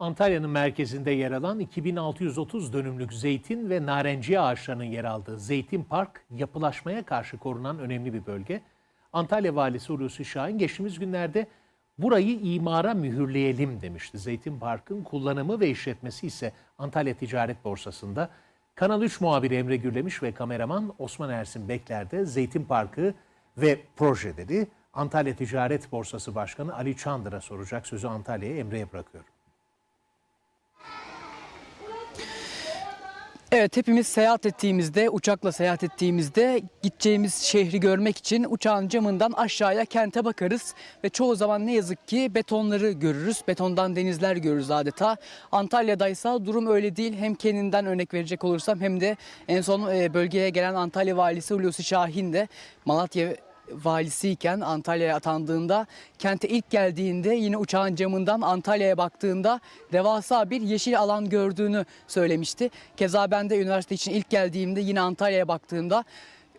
Antalya'nın merkezinde yer alan 2630 dönümlük zeytin ve narenciye ağaçlarının yer aldığı Zeytin Park yapılaşmaya karşı korunan önemli bir bölge. Antalya Valisi Hulusi Şahin geçtiğimiz günlerde burayı imara mühürleyelim demişti. Zeytin Park'ın kullanımı ve işletmesi ise Antalya Ticaret Borsası'nda. Kanal 3 muhabiri Emre Gürlemiş ve kameraman Osman Ersin Bekler'de Zeytin Parkı ve projeleri Antalya Ticaret Borsası Başkanı Ali Çandır'a soracak. Sözü Antalya'ya Emre'ye bırakıyorum. Evet hepimiz seyahat ettiğimizde, uçakla seyahat ettiğimizde gideceğimiz şehri görmek için uçağın camından aşağıya kente bakarız. Ve çoğu zaman ne yazık ki betonları görürüz. Betondan denizler görürüz adeta. Antalya'daysa durum öyle değil. Hem kendinden örnek verecek olursam hem de en son e, bölgeye gelen Antalya Valisi Hulusi Şahin de Malatya valisiyken Antalya'ya atandığında kente ilk geldiğinde yine uçağın camından Antalya'ya baktığında devasa bir yeşil alan gördüğünü söylemişti. Keza ben de üniversite için ilk geldiğimde yine Antalya'ya baktığımda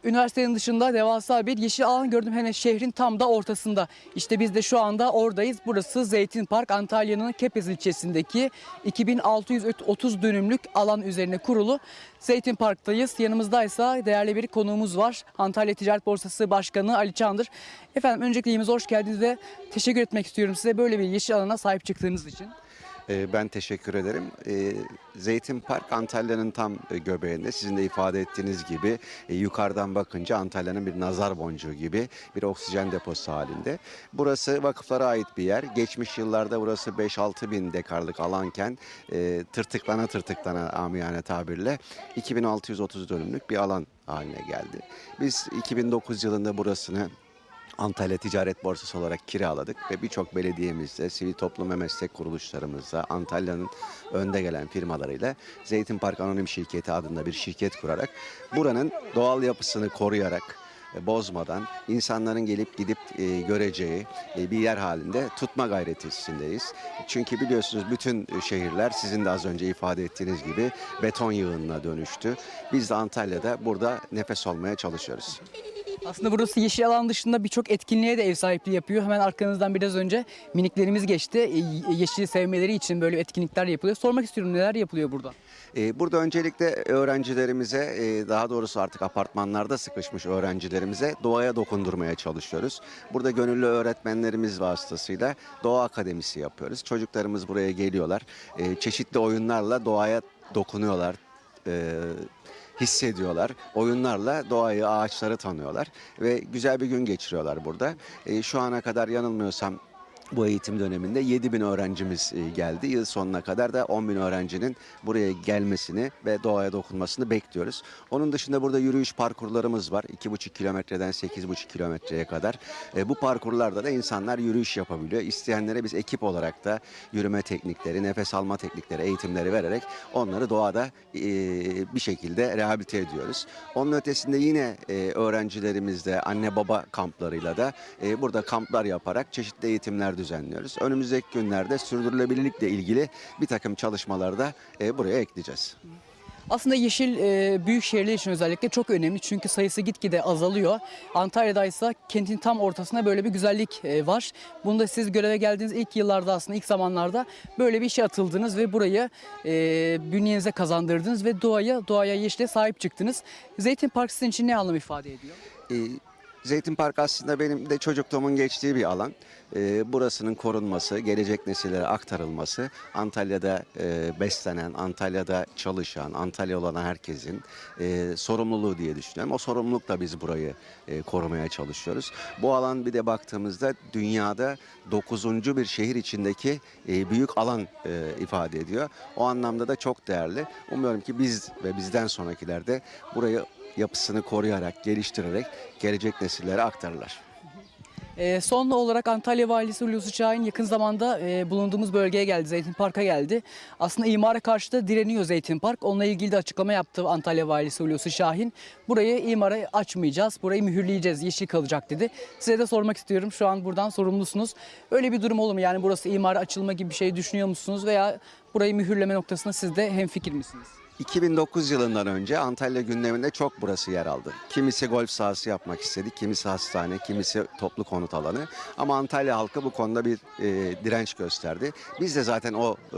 Üniversitenin dışında devasa bir yeşil alan gördüm hemen şehrin tam da ortasında. İşte biz de şu anda oradayız. Burası Zeytin Park Antalya'nın Kepez ilçesindeki 2630 dönümlük alan üzerine kurulu Zeytin Park'tayız. Yanımızdaysa değerli bir konuğumuz var. Antalya Ticaret Borsası Başkanı Ali Çandır. Efendim öncelikle hoş geldiniz ve teşekkür etmek istiyorum size böyle bir yeşil alana sahip çıktığınız için. Ee, Ben teşekkür ederim. Ee, Zeytin Park Antalya'nın tam e, göbeğinde. Sizin de ifade ettiğiniz gibi e, yukarıdan bakınca Antalya'nın bir nazar boncuğu gibi bir oksijen deposu halinde. Burası vakıflara ait bir yer. Geçmiş yıllarda burası 5-6 bin dekarlık alanken e, tırtıklana tırtıklana amiyane tabirle 2630 dönümlük bir alan haline geldi. Biz 2009 yılında burasını Antalya Ticaret Borsası olarak kiraladık ve birçok belediyemizle, sivil toplum ve meslek kuruluşlarımızla, Antalya'nın önde gelen firmalarıyla Zeytin Park Anonim Şirketi adında bir şirket kurarak buranın doğal yapısını koruyarak, e, bozmadan insanların gelip gidip e, göreceği e, bir yer halinde tutma gayretindeyiz. Çünkü biliyorsunuz bütün şehirler sizin de az önce ifade ettiğiniz gibi beton yığınına dönüştü. Biz de Antalya'da burada nefes olmaya çalışıyoruz. Aslında burası yeşil alan dışında birçok etkinliğe de ev sahipliği yapıyor. Hemen arkanızdan biraz önce miniklerimiz geçti. E, Yeşili sevmeleri için böyle etkinlikler yapılıyor. Sormak istiyorum neler yapılıyor burada? Ee, Burada öncelikle öğrencilerimize, e, daha doğrusu artık apartmanlarda sıkışmış öğrencilerimize doğaya dokundurmaya çalışıyoruz. Burada gönüllü öğretmenlerimiz vasıtasıyla doğa akademisi yapıyoruz. Çocuklarımız buraya geliyorlar. E, Çeşitli oyunlarla doğaya dokunuyorlar. Hissediyorlar. Oyunlarla doğayı, ağaçları tanıyorlar ve güzel bir gün geçiriyorlar burada. E, Şu ana kadar yanılmıyorsam bu eğitim döneminde 7 bin öğrencimiz e, geldi. Yıl sonuna kadar da 10 bin öğrencinin buraya gelmesini ve doğaya dokunmasını bekliyoruz. Onun dışında burada yürüyüş parkurlarımız var. 2,5 kilometreden 8,5 kilometreye kadar. E, Bu parkurlarda da insanlar yürüyüş yapabiliyor. İsteyenlere biz ekip olarak da yürüme teknikleri, nefes alma teknikleri, eğitimleri vererek onları doğada e, bir şekilde rehabilite ediyoruz. Onun ötesinde yine öğrencilerimizle anne baba kamplarıyla da burada kamplar yaparak çeşitli eğitimler düzenliyoruz. Önümüzdeki günlerde sürdürülebilirlikle ilgili bir takım çalışmaları da e, buraya ekleyeceğiz. Aslında yeşil e, büyük şehirler için özellikle çok önemli çünkü sayısı gitgide azalıyor. Antalya'da ise kentin tam ortasında böyle bir güzellik e, var. Bunu da siz göreve geldiğiniz ilk yıllarda aslında ilk zamanlarda böyle bir işe atıldınız ve burayı e, bünyenize kazandırdınız ve doğaya, doğaya yeşile sahip çıktınız. Zeytin Park sizin için ne anlam ifade ediyor? E, Zeytin Park aslında benim de çocukluğumun geçtiği bir alan. E, burasının korunması, gelecek nesillere aktarılması, Antalya'da e, beslenen, Antalya'da çalışan, Antalya olan herkesin e, sorumluluğu diye düşünüyorum. O sorumlulukla biz burayı e, korumaya çalışıyoruz. Bu alan bir de baktığımızda dünyada 9. bir şehir içindeki e, büyük alan e, ifade ediyor. O anlamda da çok değerli. Umuyorum ki biz ve bizden sonrakiler de burayı yapısını koruyarak, geliştirerek gelecek nesillere aktarırlar. E, son olarak Antalya Valisi Hulusi Şahin yakın zamanda e, bulunduğumuz bölgeye geldi. Zeytin Park'a geldi. Aslında imara karşı da direniyor Zeytin Park. Onunla ilgili de açıklama yaptı Antalya Valisi Hulusi Şahin. Burayı imara açmayacağız, burayı mühürleyeceğiz, yeşil kalacak dedi. Size de sormak istiyorum. Şu an buradan sorumlusunuz. Öyle bir durum olur mu? Yani burası imara açılma gibi bir şey düşünüyor musunuz? Veya burayı mühürleme noktasında siz de hemfikir misiniz? 2009 yılından önce Antalya gündeminde çok burası yer aldı. Kimisi golf sahası yapmak istedi, kimisi hastane, kimisi toplu konut alanı. Ama Antalya halkı bu konuda bir e, direnç gösterdi. Biz de zaten o e,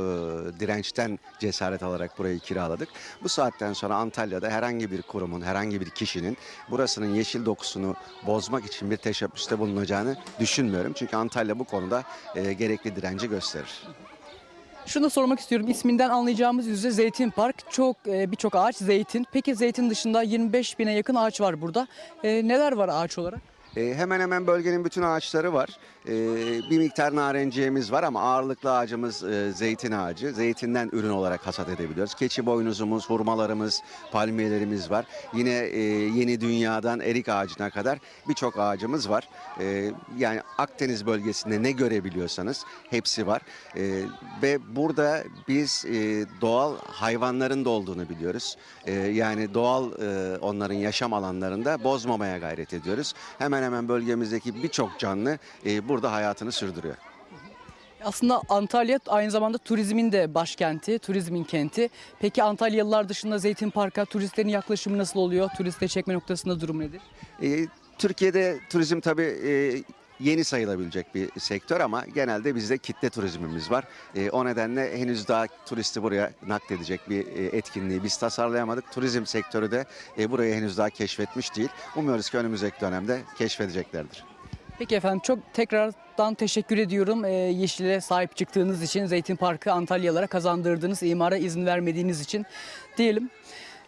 dirençten cesaret alarak burayı kiraladık. Bu saatten sonra Antalya'da herhangi bir kurumun, herhangi bir kişinin burasının yeşil dokusunu bozmak için bir teşebbüste bulunacağını düşünmüyorum. Çünkü Antalya bu konuda e, gerekli direnci gösterir. Şunu da sormak istiyorum. İsminden anlayacağımız üzere Zeytin Park. Çok e, birçok ağaç zeytin. Peki zeytin dışında 25 bine yakın ağaç var burada. E, neler var ağaç olarak? E, hemen hemen bölgenin bütün ağaçları var. E, bir miktar narenciyemiz var ama ağırlıklı ağacımız e, zeytin ağacı. Zeytinden ürün olarak hasat edebiliyoruz. Keçi boynuzumuz, hurmalarımız, palmiyelerimiz var. Yine e, yeni dünyadan erik ağacına kadar birçok ağacımız var. E, yani Akdeniz bölgesinde ne görebiliyorsanız hepsi var. E, ve burada biz e, doğal hayvanların da olduğunu biliyoruz. E, yani doğal e, onların yaşam alanlarında bozmamaya gayret ediyoruz. Hemen hemen bölgemizdeki birçok canlı e, burada hayatını sürdürüyor. Aslında Antalya aynı zamanda turizmin de başkenti, turizmin kenti. Peki Antalyalılar dışında Zeytin Park'a turistlerin yaklaşımı nasıl oluyor? Turistleri çekme noktasında durum nedir? E, Türkiye'de turizm tabii e, yeni sayılabilecek bir sektör ama genelde bizde kitle turizmimiz var. E, o nedenle henüz daha turisti buraya nakledecek bir e, etkinliği biz tasarlayamadık. Turizm sektörü de e, burayı henüz daha keşfetmiş değil. Umuyoruz ki önümüzdeki dönemde keşfedeceklerdir. Peki efendim çok tekrardan teşekkür ediyorum. Ee, Yeşil'e sahip çıktığınız için, Zeytin Parkı Antalyalara kazandırdığınız, imara izin vermediğiniz için diyelim.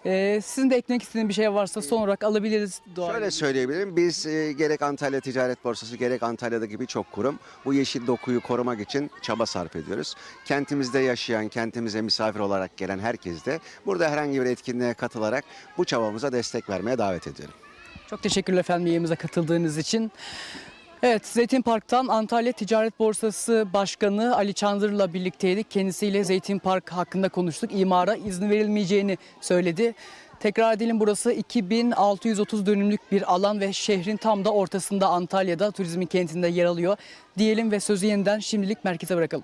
Ee, sizin de eklemek istediğiniz bir şey varsa son olarak alabiliriz. Doğa Şöyle söyleyebilirim. Biz e, gerek Antalya Ticaret Borsası gerek Antalya'daki birçok kurum bu yeşil dokuyu korumak için çaba sarf ediyoruz. Kentimizde yaşayan, kentimize misafir olarak gelen herkes de burada herhangi bir etkinliğe katılarak bu çabamıza destek vermeye davet ediyorum. Çok teşekkürler efendim yayınımıza katıldığınız için. Evet, Zeytin Park'tan Antalya Ticaret Borsası Başkanı Ali Çandır'la birlikteydik. Kendisiyle Zeytin Park hakkında konuştuk. İmara izin verilmeyeceğini söyledi. Tekrar edelim burası 2630 dönümlük bir alan ve şehrin tam da ortasında Antalya'da turizmin kentinde yer alıyor. Diyelim ve sözü yeniden şimdilik merkeze bırakalım.